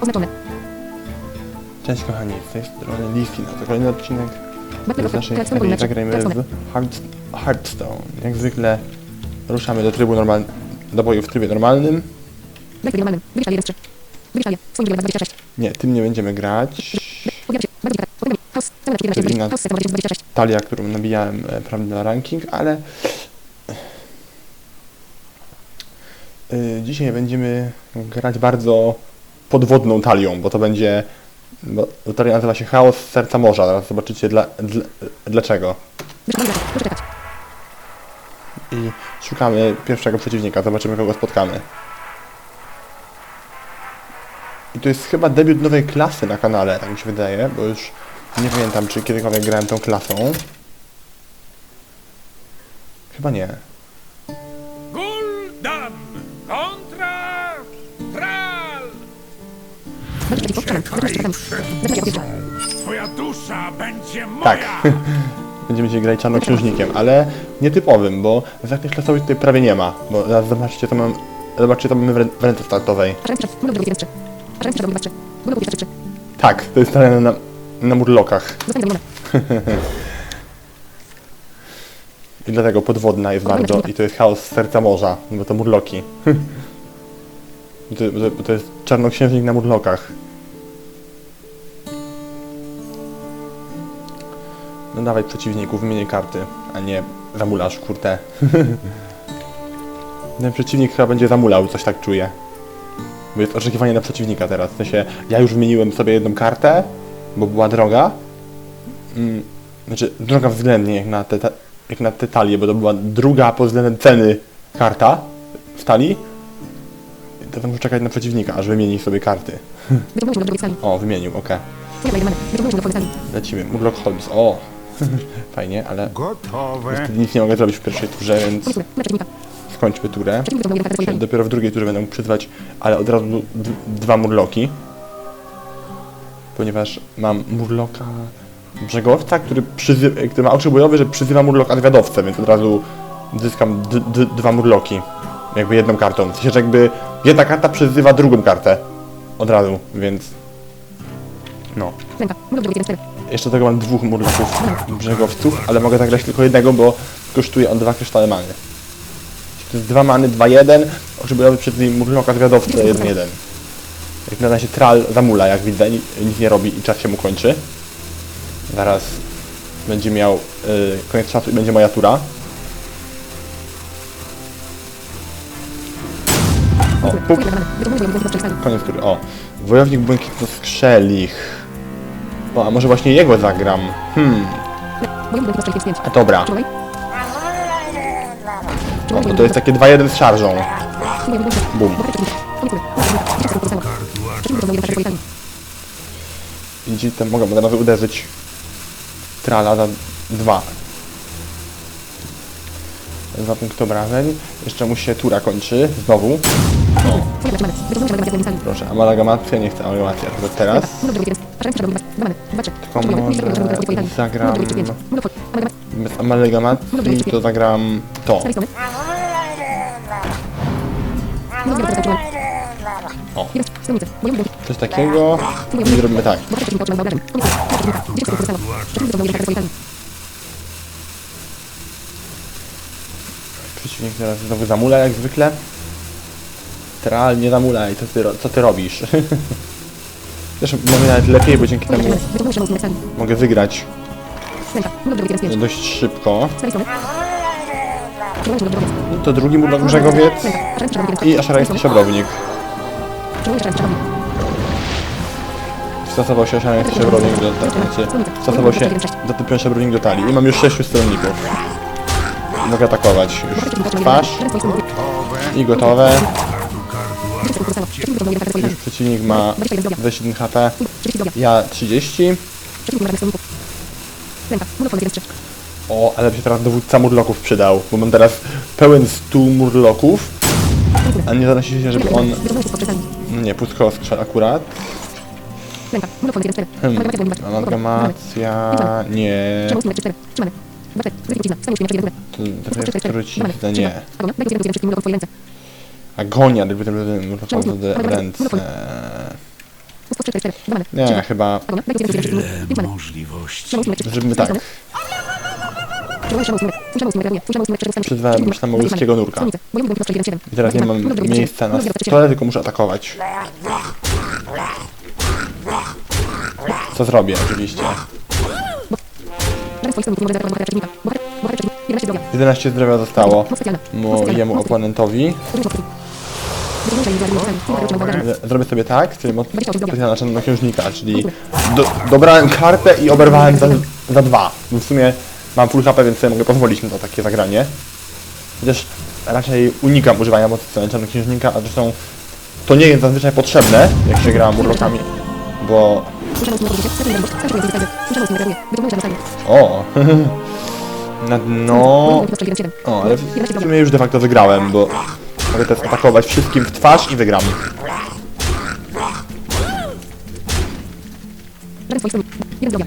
Oznaczone. Cześć kochani, z tej strony Leafy, na to kolejny odcinek z naszej serii. Zagrajmy w Heart, Hearthstone. Jak zwykle ruszamy do trybu normal, do boju w trybie normalnym. Daj sobie normalnym. Wybierz 1 z 3. Wybierz alię. Swoim wygląda 26. Nie, tym nie będziemy grać. Podjęcie. Bardzo kilka. Potem House. Cały na 14. Czyli na- House set 26. Talia, którą nabijałem e, prawda, na ranking, ale y, dzisiaj będziemy grać bardzo podwodną talią, bo to będzie, bo talia nazywa się Chaos Serca Morza. Zaraz zobaczycie dla, dla, dlaczego. I szukamy pierwszego przeciwnika, zobaczymy kogo spotkamy. I to jest chyba debiut nowej klasy na kanale, tak mi się wydaje, bo już nie pamiętam, czy kiedykolwiek grałem tą klasą. Chyba nie. Twoja dusza będzie moja! Tak. Będziemy dzisiaj grać czarnoksiężnikiem, ale nietypowym, bo zakres klasowy tutaj prawie nie ma. Bo zaraz zobaczcie, co mam, zobaczcie, co mamy w, rę- w ręce startowej. A szans przed. Budowę 1 z 3. A szans przed 2 z 3. Budowę 1 z 3. Tak, to jest talia na, na murlokach. I dlatego podwodna jest bardzo. I to jest chaos serca morza, bo to murloki. To, to, to jest czarnoksiężnik na murlokach. No dawaj przeciwników, wymienię karty, a nie zamulasz, kurde. Ten przeciwnik chyba będzie zamulał, coś tak czuję. Bo jest oczekiwanie na przeciwnika teraz. W sensie, ja już wymieniłem sobie jedną kartę, bo była droga. Mm, znaczy, droga względnie jak na te, jak na te talie, bo to była druga pod względem ceny karta w talii. Teraz muszę czekać na przeciwnika, aż wymieni sobie karty. O, wymienił, okej. Sali. Lecimy. Murloc Holmes. O! Fajnie, ale Gotowe. nic nie mogę zrobić w pierwszej turze, więc skończmy turę. Dopiero w drugiej turze będę mógł przyzwać, ale od razu dwa murloki. Ponieważ mam murloka brzegowca, który, który ma oczy bojowe, że przyzywa murloka zwiadowcę, więc od razu zyskam dwa murloki. Jakby jedną kartą. W sensie, że jakby jedna karta przyzywa drugą kartę. Od razu, więc... No. Ręka. Budowę 1 z 4. Jeszcze tego mam dwóch murloków brzegowców, ale mogę zagrać tylko jednego, bo kosztuje on dwa kryształy many. To jest dwa many, dwa jeden, oczy bojowy przed nim murloka zwiadowcy, jeden jeden. Jak na razie tral zamula, jak widzę, ni- nic nie robi i czas się mu kończy. Zaraz będzie miał y, koniec czasu i będzie moja tura. O, pup, koniec tury. O, wojownik błękitno skrzelich. O, a może właśnie jego zagram? Hmm, Bojownik do 45. a dobra. Czułej. O, to, jest takie 2-1 z szarżą. Bum. Koniec tury. Koniec tury. Pozostało. Przeciwnik wyciągnął jedną kartę swojej sali. I tam mogę od razu uderzyć trala za dwa. Dwa punkty obrażeń. Jeszcze mu się tura kończy. Znowu. Proszę, amalgamacja, nie chcę amalgamacja. Tylko teraz. Budowę 1 A szans przed 2 Dwa many. Dwa trzy. Tylko może zagram- Budowę 45. Budowę. Amalgamat. Bez amalgamacji to zagram to. Z tej strony. Budowę 1 czułej. O. Coś takiego. I zrobimy tak. Bo przeciwnik otrzymał obrażeń. Koniec tury. Na przeciwnika. 10 sekund pozostało. Przeciwnik wyciągnął jedną kartę swojej sali. Przeciwnik teraz znowu zamula jak zwykle. Tral, nie zamulaj. Co ty, co ty robisz? Też może nawet lepiej, bo dzięki temu mogę wygrać Ręka. Budowę 1 z 5. dość szybko. To drugi murlok brzegowiec Ręka. Szans przed 1 i aszarański szabrownik. Stosował się aszarański szabrownik do, znaczy, stosował się typu szabrownik do talii. I mam już sześciu stronników. Mogę atakować już twarz i gotowe. Już przeciwnik ma 21 HP, ja 30. O, ale się teraz dowódca murloków przydał, bo mam teraz pełen stół murloków, a nie zanosi się, żeby on... No nie, pustko skrze akurat. Hmm, amalgamacja... Nie... To to jest trucizna, nie. Agonia, gdyby ten murlokom w ręce. Nie, chyba Ile możliwości. zróbmy tak. Przyzwałem już na małyskiego nurka. I teraz nie mam miejsca na stole, tylko muszę atakować. Co zrobię, oczywiście. 11 zdrowia zostało mojemu oponentowi. Zrobię sobie tak, czyli specjalna czarnego księżnika, czyli do, dobrałem kartę i oberwałem za, za dwa. Bo w sumie mam full HP, więc sobie mogę pozwolić na to takie zagranie. Chociaż raczej unikam używania mocy specjalnej czarnego księżnika, a zresztą to nie jest zazwyczaj potrzebne, jak się gra murlokami, bo... O! Na dno... O, ale w sumie już de facto wygrałem, bo mogę teraz atakować wszystkim w twarz i wygram.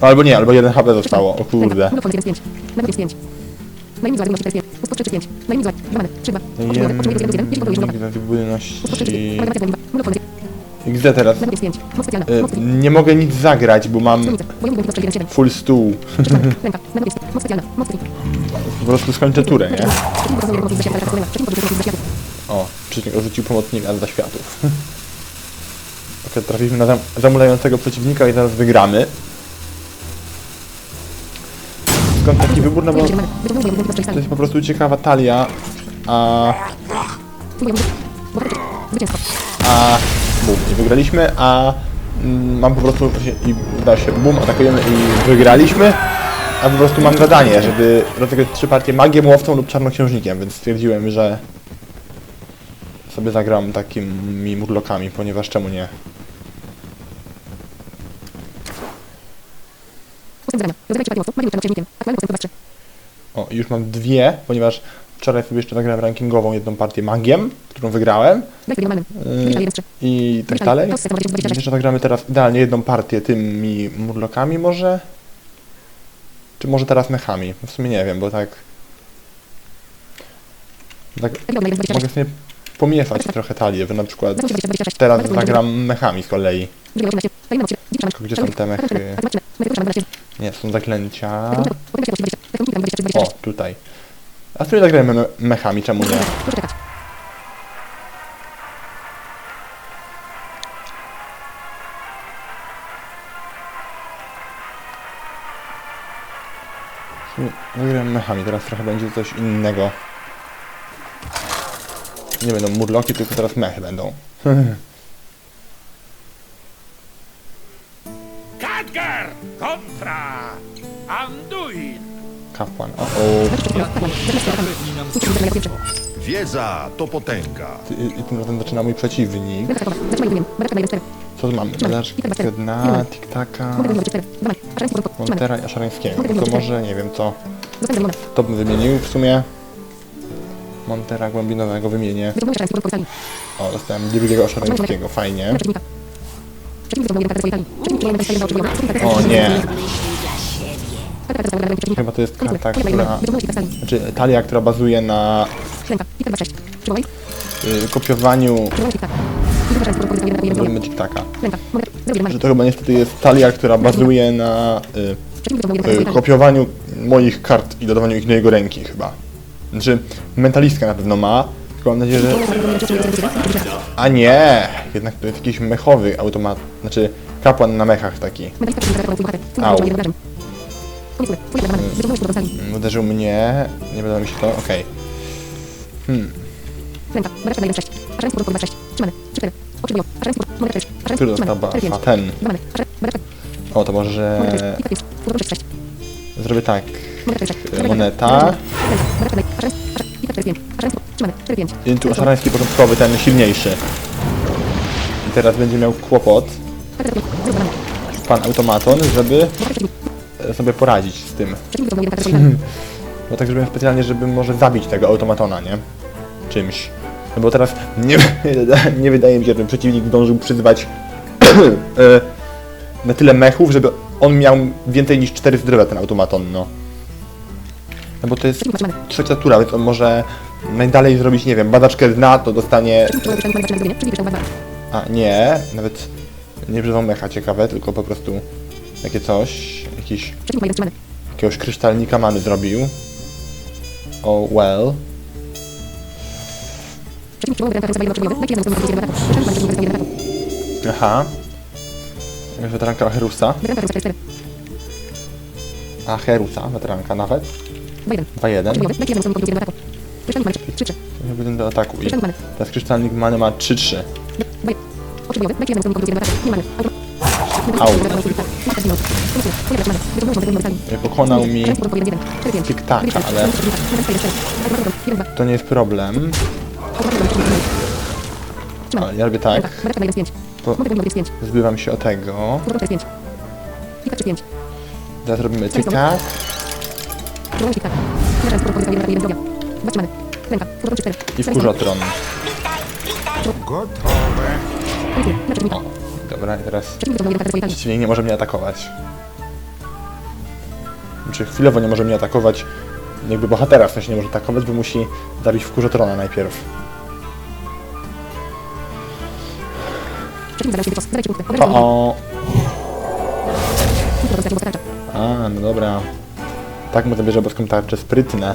Albo nie, albo jeden HP zostało, o kurde. XD teraz. Y, nie mogę nic zagrać, bo mam full stół. Po prostu skończę turę, nie? O, przeciwnik odrzucił pomocnika z zaświatów. Ok, trafiliśmy na zam zamulającego przeciwnika i zaraz wygramy. Skąd taki wybór? No bo to jest po prostu ciekawa talia, a... a... Bum, i wygraliśmy, a... mm, Mam po prostu... i uda się, bum, atakujemy i wygraliśmy. A po prostu mam zadanie, żeby rozegrać trzy partie magiem, łowcą lub czarnoksiężnikiem, więc stwierdziłem, że sobie zagram takimi murlokami, ponieważ czemu nie? O, i już mam dwie, ponieważ wczoraj sobie jeszcze zagrałem rankingową jedną partię magiem, którą wygrałem yy, i tak dalej. Jeszcze zagramy teraz idealnie jedną partię tymi murlokami może? Czy może teraz mechami? W sumie nie wiem, bo tak... tak mogę sobie pomieszać trochę talię, że na przykład teraz zagram mechami z kolei. Gdzie są te mechy? Nie, są zaklęcia. O, tutaj. A sobie zagrajmy me mechami, czemu nie? Zagrałem mechami, teraz trochę będzie coś innego. Nie będą murloki, tylko teraz mechy będą. Khadgar kontra Anduin. Kapłan. O, o. Wiedza to potęga. I, I tym razem zaczyna mój przeciwnik. Co tu mamy? Kedna, Tiktaka, Montera i Aszarańskiego. To może, nie wiem co. To bym wymienił w sumie. Montera głębinowego wymienię. O, dostałem drugiego Aszarańskiego, fajnie. O nie, chyba to jest karta, która... Znaczy talia, która bazuje na y, kopiowaniu Zrobimy Tiktaka. Że to chyba niestety jest talia, która bazuje na y, y, kopiowaniu moich kart i dodawaniu ich do jego ręki chyba. Znaczy, mentalistka na pewno ma, tylko mam nadzieję, że... A nie! Jednak to jest jakiś mechowy automat, znaczy kapłan na mechach taki. Au. Uderzył mnie, nie podoba mi się to, okej. Hmm, który dostał buffa? Ten. O, to może... Zrobię tak. Moneta. I tu szarański początkowy, ten silniejszy. I teraz będzie miał kłopot pan automaton, żeby e, sobie poradzić z tym. No tak zrobiłem specjalnie, żeby może zabić tego automatona, nie? Czymś. No bo teraz nie, nie wydaje mi się, że ten przeciwnik zdążył przyzwać e, na tyle mechów, żeby on miał więcej niż 4 zdrowia ten automaton, no. No bo to jest trzecia tura, więc on może najdalej zrobić, nie wiem, badaczkę dna, to dostanie... A, nie, nawet Nie brzezą mecha ciekawe, tylko po prostu takie coś, jakiś, jakiegoś kryształnika many zrobił. Oh well. Aha. Weteranka Herusa. Weteranka Rusa 4 A Herusa, weteranka nawet. 2 1 2-1. Otrzymujący. Najpierw jeden otrzymujący jeden ataku. Kryształnik ma 3 3 Jeden do ataku. I teraz kryształnik many ma 3-3. 2 Otrzymujący. Najpierw jeden otrzymujący jeden ataku. Nie mamy. Au. Pokonał mi Tik-taka, ale to nie jest problem. O, ja robię tak. Bo zbywam się o tego. Teraz robimy tik-tak. I wkurzotron. Gotowe. O, dobra, i teraz przeciwnik nie może mnie atakować. Znaczy chwilowo nie może mnie atakować, jakby bohatera w sensie nie może atakować, bo musi zabić wkurzotrona najpierw. O. A, no dobra. Tak mu zabierze boską tarczę, sprytne.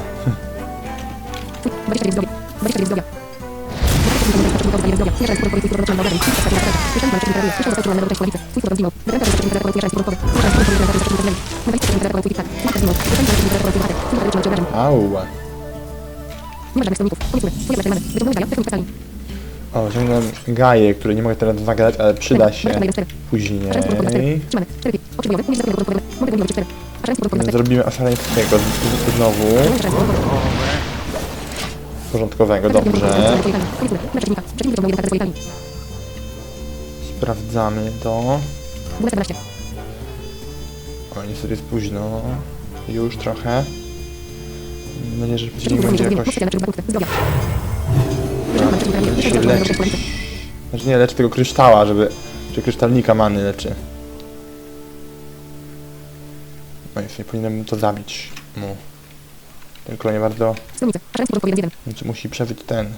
29 zdrowia. 29 zdrowia. Au. Nie ma żadnych stronników. Powiedzmy, się mamy. Wyciągnął Gaja, technika sali. O, ciągnę gaję, której nie mogę teraz zagadać, ale przyda się później. Trzymamy. 4 Otrzymujący. Nie zabiję go Mogę go nie 4 A szaleństwo do Zrobimy asalańskiego znowu. Porządkowego, dobrze. Sprawdzamy to. O, niestety jest późno. Już trochę. Mam nadzieję, że przeciwnik będzie jakoś... Leczyć. Znaczy nie leczy tego kryształa, żeby... Czy kryształnika many leczy. No jest, nie powinienem to zabić mu. Ten klonie bardzo... Znaczy musi przeżyć ten...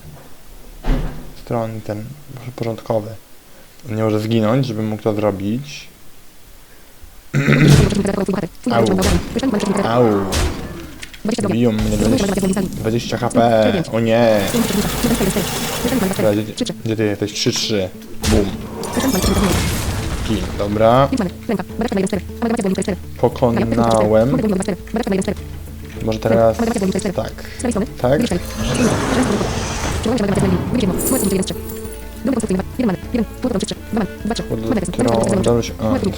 Stron, ten porządkowy. On nie może zginąć, żeby mógł to zrobić. Au! Biją mnie 20, 20 HP. O nie! Dobra, gdzie, gdzie ty jesteś? 3-3. Bum. Gin. Dobra. Pokonałem. Może teraz... Tak. Tak? Dobrze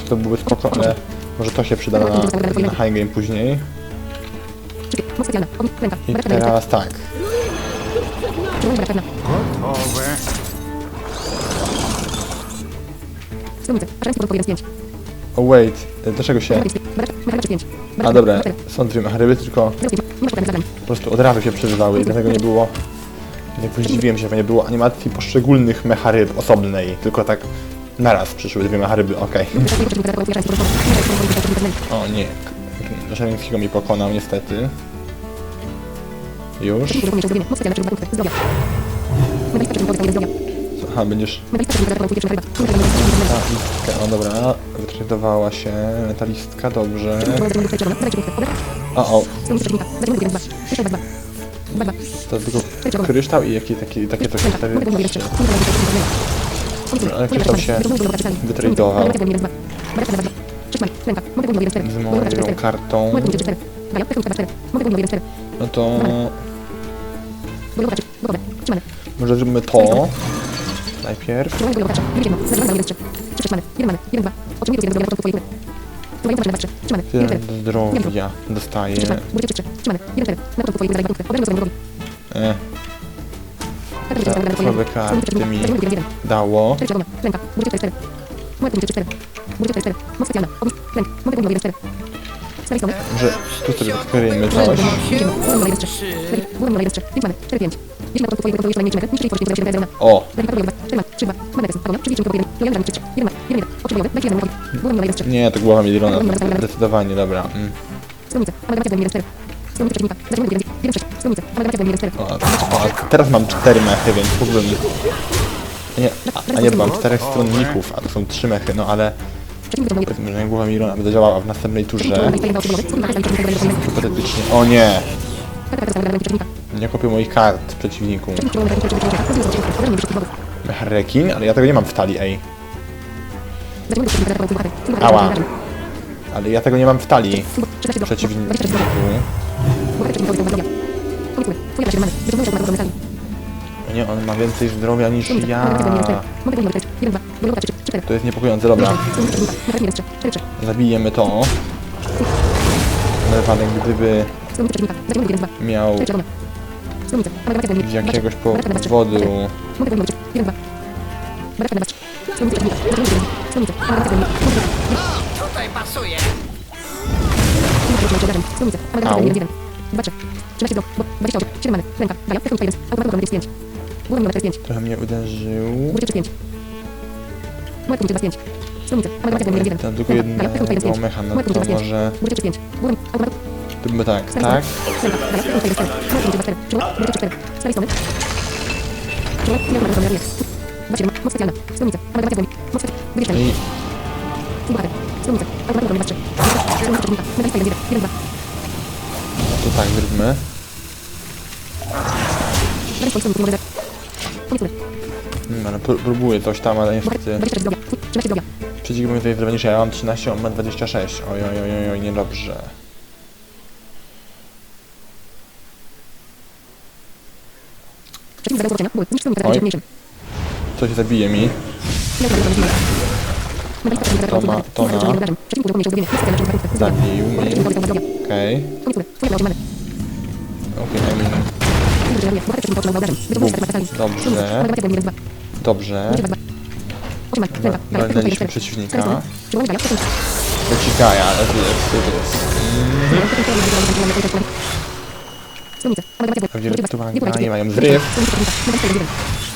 to byłby spoko, ale... Może to się przyda na, na high game później. I teraz tak. Gotowe. Oh wait, dlaczego się... A dobra, są dwie macharyby, tylko po prostu od razu się przeżywały i dlatego nie było... Jakby zdziwiłem się, że nie było animacji poszczególnych mecharyb osobnej, tylko tak naraz przyszły dwie mecharyby, okej. O nie, Szaleńskiego mi pokonał niestety. Już? Aha, będziesz... Metalistka, o dobra, wytradowała się, metalistka, dobrze. O, o, to tylko kryształ i jaki, taki, takie coś zostawię. Ale kryształ się wytradował z moją kartą. No to może zróbmy to najpierw. Tyle zdrowia dostaję. E, słabe karty mi dało. Może tu sobie odkryjemy coś. O! Nie, to głowa mi drona. Zdecydowanie, dobra. Mm. O, o, teraz mam cztery mechy, więc mógłbym Nie, a, a nie, bo mam czterech stronników, a to są trzy mechy, no ale Że głowa Mirona będzie działała w następnej turze. Hipotetycznie. O nie! Nie kopię moich kart przeciwniku. Przeciwnik Rekin? Ale ja tego nie mam w talii, ej. Ała. Ale ja tego nie mam w talii przeciwniku. Nie, on ma więcej zdrowia niż ja. To jest niepokojące, dobra. Zabijemy to. Na wypadek, gdyby miał z jakiegoś powodu... Tutaj pasuje. Au. 13 do 28, 7 many, ręka, gaja, technika 1, automatykowy jest 5. Głową numer 5, Trochę mnie uderzył. użycie 5. Moje punkty 5. Stronica, automatykowy numer 1. Tam tylko jednego mecha, no to może... Użycie 5. Głową, automatykowy, To by tak, tak? ręka, gaja, technika 1, moje punkty 4. Czoło, użycie 4. Z tej strony. Czoło, nie ma numer 1. 27, moc specjalna, stronica, automatykowy, moc specjalna, 20. I Full Stronica, automatykowy numer 3. Stronica przeciwnika, medalista 1, 1, 2. to tak zróbmy. Dalej w końcu numer 0. Koniec tury. Hmm, ale pró- próbuję coś tam, ale niestety 24 zdrowia, 13 zdrowia. przeciwnik ma więcej zdrowia niż ja. Mam 13, on ma 26. Oj, oj, oj, oj, oj niedobrze. Stronika Oj. Coś zabije mi. To ma, to na. Zabił mi. Okej. Okej, I mean, dobrze. Walnęliśmy przeciwnika. Przeciwnika, ale jest, to jest. Pewnie rytualnie nie mają zryw.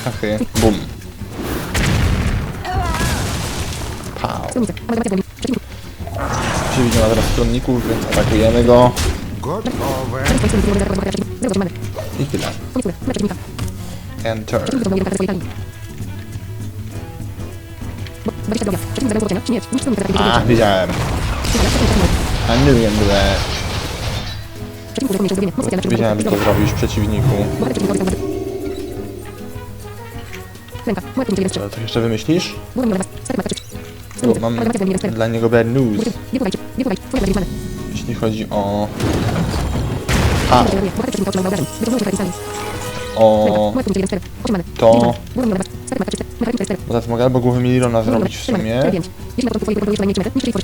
Hachy. Bum. Pał. Przeciwnik ma teraz stronników, więc atakujemy go. Gotowe. I tyle. Enter. A, wiedziałem. I knew you knew that. Wiedziałem, że to zrobisz przeciwniku. Ręka, moje punkty 1, 3. Co, coś jeszcze wymyślisz? Głową numer 2, statek ma 3. Bo mam dla niego bad news, Jeśli chodzi o... A, o... To- Bo teraz mogę albo głowę Milirona zrobić w sumie.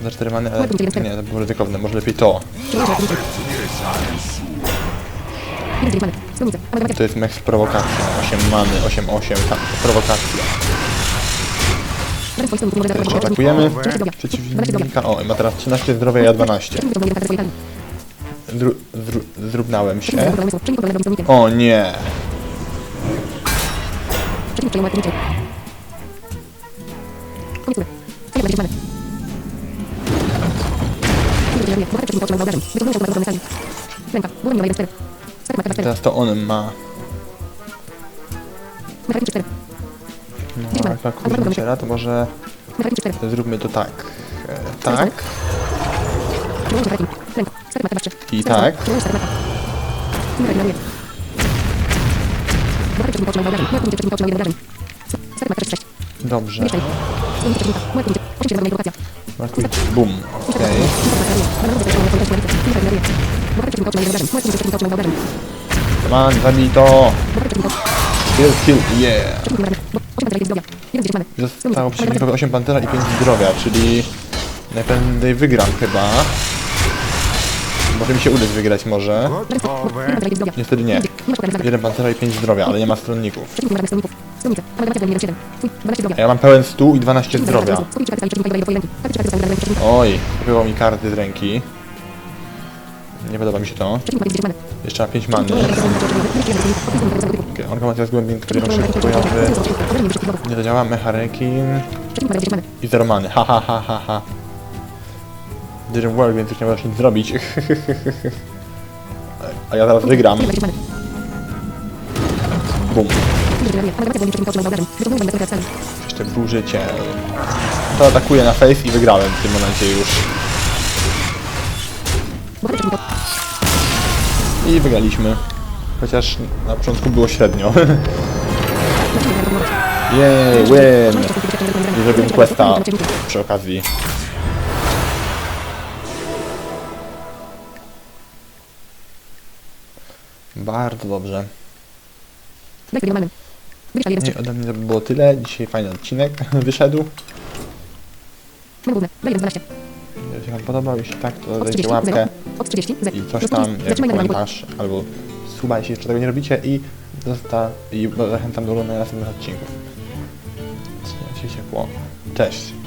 Za 4 many, ale nie, to było ryzykowne, może lepiej to. To jest mech z prowokacją. 8 many, 8, 8, tak, prowokacja. Atakujemy przeciwnika. O, ma teraz 13 zdrowia, ja 12. Zru, zru, zrównałem się. O nie! Teraz to on ma. No, jak tak kurczę, to może zróbmy to tak. E, tak. I tak. Dobrze. Markuj. Bum. Okej. Come on, zabij to! Kill, kill, yeah! Zostało przeciwnikowi 8 pantera i 5 zdrowia, czyli najpewniej wygram chyba. Może mi się udać wygrać może. Niestety nie. Jeden pantera i 5 zdrowia, ale nie ma stronników. A ja mam pełen stół i 12 zdrowia. Oj, wyjął mi karty z ręki. Nie podoba mi się to. Jeszcze ma 5 many. Okay, Orga ma teraz który ma przeciwbojowy. Nie zadziała, mecharekin. I zero many. Ha ha ha ha ha. Didn't work, więc już nie możesz nic zrobić. A ja teraz wygram. Bum. Jeszcze burzycie. To atakuje na face i wygrałem w tym momencie już. I wygraliśmy. Chociaż na początku było średnio. Jej, win! I zrobiłem questa przy okazji. Bardzo dobrze. I ode mnie to by było tyle. Dzisiaj fajny odcinek wyszedł. Jeśli Wam podobał, jeśli tak, to dajcie 30, łapkę 0. Od 30, 0. i coś tam, jak komentarz, albo suba, jeśli jeszcze tego nie robicie i, zosta- i zachęcam do oglądania następnych odcinków. Trzymajcie się ciepło. Cześć!